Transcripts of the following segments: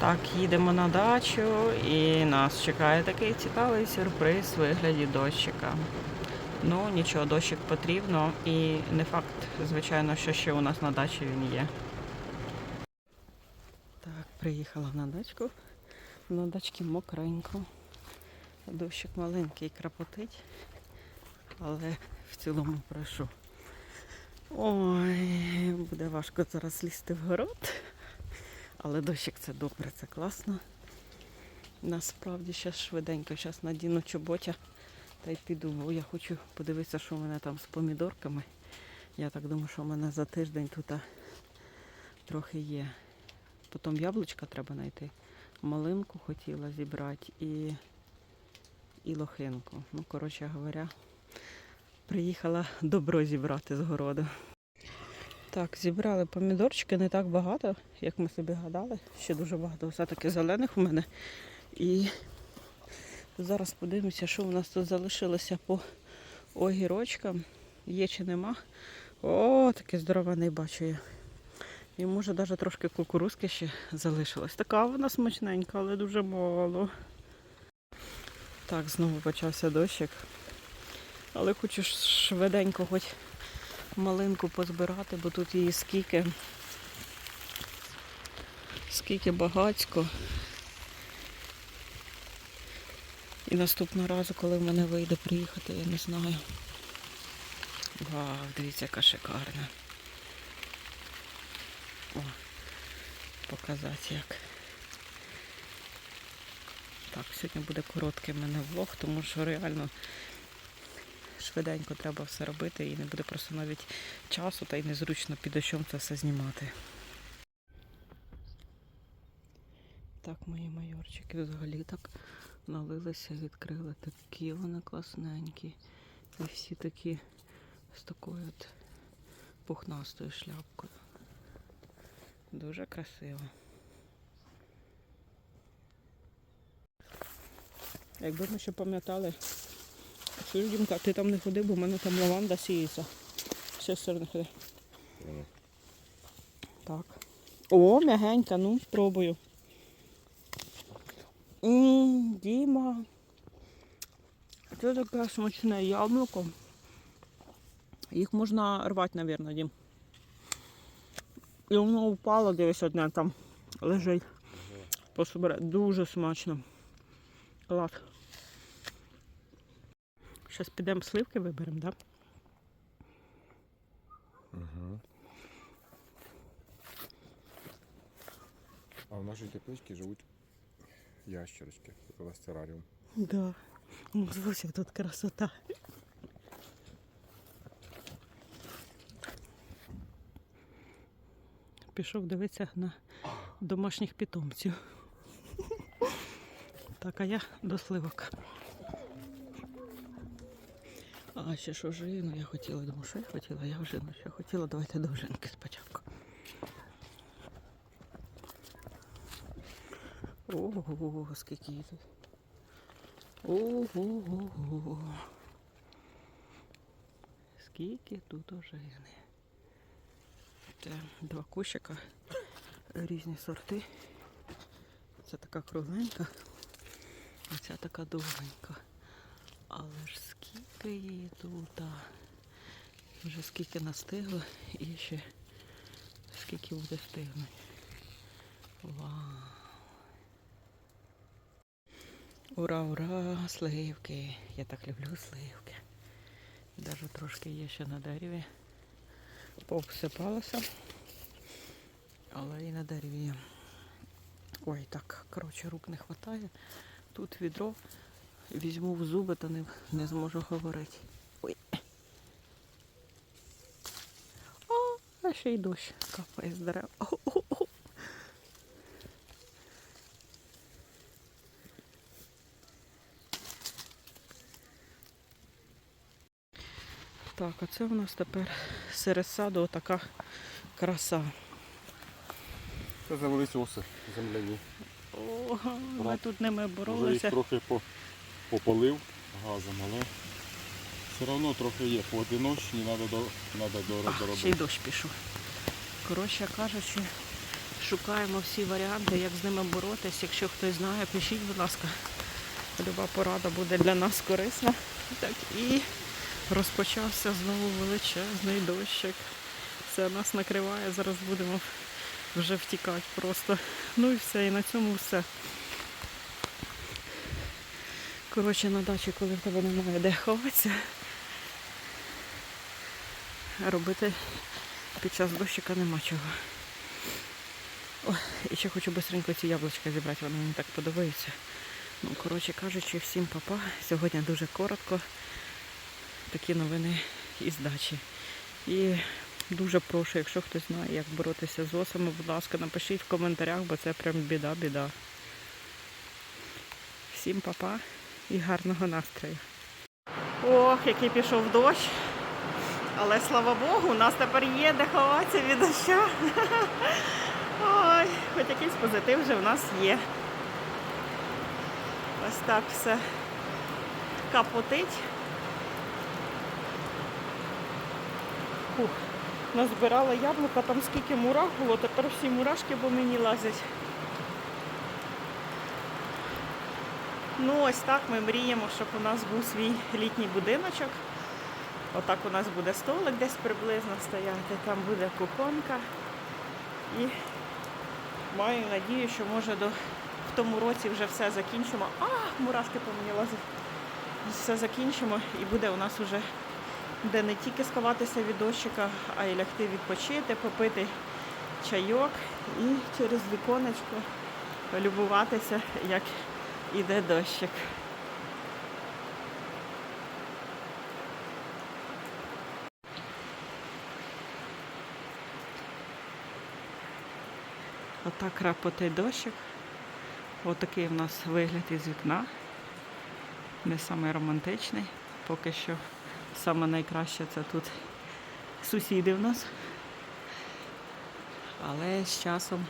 Так, їдемо на дачу і нас чекає такий цікавий сюрприз в вигляді дощика. Ну, нічого, дощик потрібно і не факт, звичайно, що ще у нас на дачі він є. Так, приїхала на дачку. На дачці мокренько. Дощик маленький крапотить, але в цілому прошу. Ой, буде важко зараз лізти в город. Але дощик це добре, це класно. Насправді зараз швиденько, зараз надіну чоботя та й піду, бо я хочу подивитися, що в мене там з помідорками. Я так думаю, що в мене за тиждень тут трохи є. Потім яблучка треба знайти. Малинку хотіла зібрати і, і лохинку. Ну, коротше говоря, приїхала добро зібрати з городу. Так, зібрали помідорчики не так багато, як ми собі гадали. Ще дуже багато все-таки зелених у мене. І зараз подивимося, що у нас тут залишилося по огірочкам. Є чи нема. О, такий здоровений бачу я. І може навіть трошки кукурузки ще залишилось. Така вона смачненька, але дуже мало. Так, знову почався дощик. Але хочу швиденько хоч малинку позбирати, бо тут її скільки. Скільки багацько. І наступного разу, коли в мене вийде приїхати, я не знаю. Вау, дивіться, яка шикарна. О, показати як. Так, сьогодні буде короткий в мене влог, тому що реально швиденько треба все робити і не буде просто навіть часу та й незручно під дощом це все знімати. Так, мої майорчики взагалі так налилися, відкрили. Такі вони класненькі. І всі такі з такою от пухнастою шляпкою. Дуже красиво. Якби ми ще пам'ятали, Чуєш, Дімка, ти там не ходи, бо в мене там лаванда сіється. Все з сторони ходи. Так. О, м'ягенька, ну, спробую. М, Діма. Це таке смачне яблуко. Їх можна рвати, мабуть, Дім. І воно впало десь одне там лежить. Пособирати. Дуже смачно. Клас. Зараз підемо сливки виберемо, так? Да? Угу. А в нашій тепличці живуть ящерочки. Велостераріум. Да. Ну, Зовсім тут красота. Пішов дивитися на домашніх питомців. Так, а я до сливок. А ще що жину я хотіла, думаю, що я хотіла, я жину ще хотіла, давайте до жинки спочатку. Ого, скільки її тут. Ого. Скільки тут ожини. Це два кущика, різні сорти. Це така кругленька, а ця така довгенька. Але ж скільки її тут. Вже скільки настигло і ще скільки буде стигнути. Вау. Ура, ура, сливки. Я так люблю сливки. Даже трошки є ще на дереві. Пообсипалося. Але і на дереві. Ой, так, коротше, рук не вистачає. Тут відро. Візьму в зуби, та не, не зможу говорити. Ой. О, а ще й дощ капає з дерев. Так, а це у нас тепер серед саду така краса. Це завелись оси земляні. О, ми тут ними Вже їх боролися. трохи по- попалив газом, але все одно трохи є. Поодиночні треба до, до, ще й дощ пішов. Коротше кажучи, Шукаємо всі варіанти, як з ними боротись. Якщо хтось знає, пишіть, будь ласка. Люба порада буде для нас корисна. Так і розпочався знову величезний дощик. Все нас накриває, зараз будемо вже втікати просто. Ну і все, і на цьому все. Коротше, на дачі, коли в тебе немає де ховатися, робити під час дощика нема чого. О, і ще хочу швидко ці яблучка зібрати, вони мені так подобаються. Ну, коротше кажучи, всім папа. Сьогодні дуже коротко. Такі новини із дачі. І дуже прошу, якщо хтось знає, як боротися з осами, будь ласка, напишіть в коментарях, бо це прям біда-біда. Всім папа і гарного настрою. Ох, який пішов дощ. Але слава Богу, у нас тепер є де ховатися від доща. Ой, хоч якийсь позитив вже в нас є. Ось так все капотить. Фух. Назбирала яблука, там скільки мурах було, тепер всі мурашки по мені лазять. Ну ось так ми мріємо, щоб у нас був свій літній будиночок. Отак у нас буде столик десь приблизно стояти, там буде кухонка. І маю надію, що може до, в тому році вже все закінчимо. А, мурашки по мені лазять. Все закінчимо і буде у нас уже де не тільки сховатися від дощика, а й лягти відпочити, попити чайок і через віконечко полюбуватися, як іде дощик. Отак крапотить дощик. Отакий в нас вигляд із вікна. Не самий романтичний. Поки що саме найкраще це тут сусіди в нас. Але з часом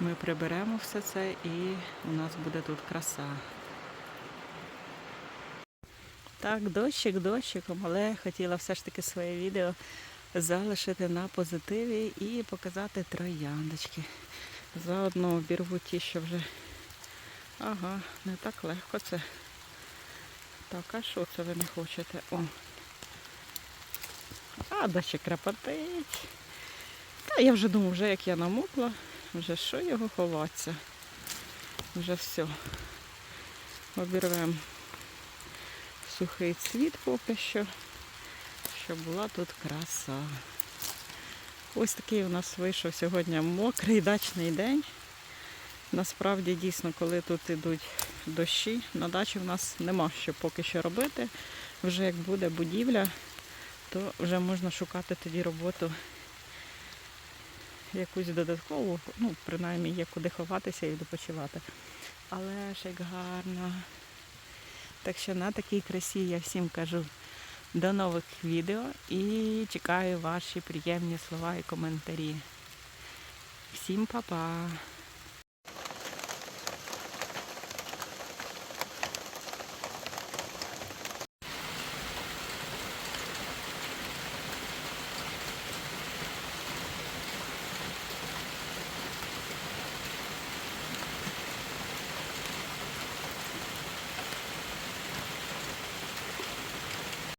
ми приберемо все це і у нас буде тут краса. Так, дощик дощиком, але хотіла все ж таки своє відео залишити на позитиві і показати трояндочки. Заодно обірву ті, що вже. Ага, не так легко це. Так, а що це ви не хочете? О. А, дощ крапотить. Та я вже думаю, вже як я намокла, вже що його ховатися. Вже все. Обірвемо сухий цвіт поки що, щоб була тут краса. Ось такий у нас вийшов сьогодні мокрий дачний день. Насправді дійсно, коли тут йдуть дощі, на дачі в нас нема що поки що робити. Вже як буде будівля, то вже можна шукати тоді роботу якусь додаткову, ну, принаймні є куди ховатися і відпочивати. Але ж як гарно. Так що на такій красі я всім кажу до нових відео і чекаю ваші приємні слова і коментарі. Всім па-па!